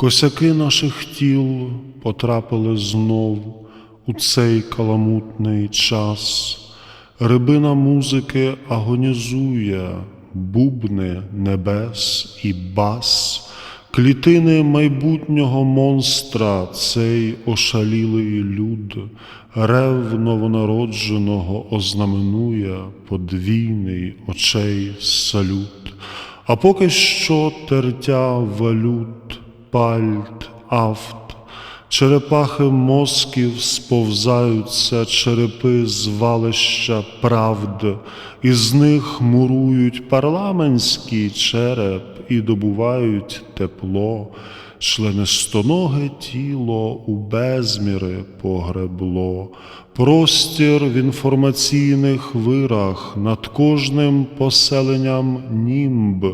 Косяки наших тіл потрапили знов у цей каламутний час. Рибина музики агонізує, бубни небес і бас, клітини майбутнього монстра, цей ошалілий люд, рев новонародженого ознаменує подвійний очей салют. А поки що тертя валют, пальт, авт, черепахи мозків сповзаються черепи звалища правд, із них мурують парламентський череп і добувають тепло, членистоноге тіло у безміри погребло, простір в інформаційних вирах над кожним поселенням німб,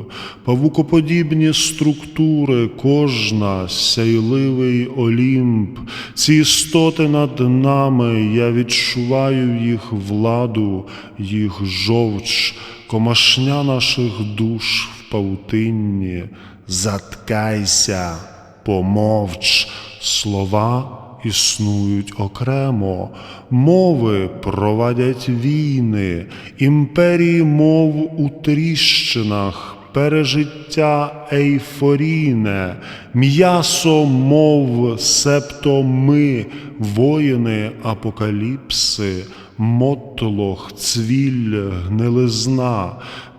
павукоподібні структури, кожна сяйливий олімп, ці істоти над нами, я відчуваю їх владу, їх жовч, комашня наших душ в павутинні. Заткайся, помовч, слова існують окремо, мови провадять війни, імперії мов у тріщинах, пережиття ейфорійне, м'ясо мов, септо ми, воїни апокаліпси, мотлох, цвіль, гнилизна,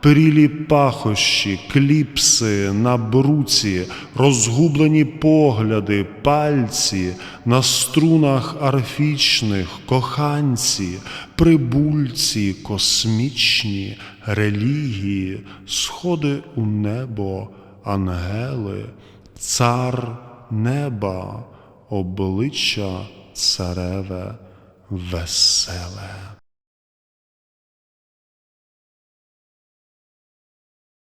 Перілі пахощі, кліпси на бруці, розгублені погляди, пальці на струнах арфічних, коханці, прибульці, космічні, релігії, сходи у небо, ангели, цар неба, обличчя цареве Vasella.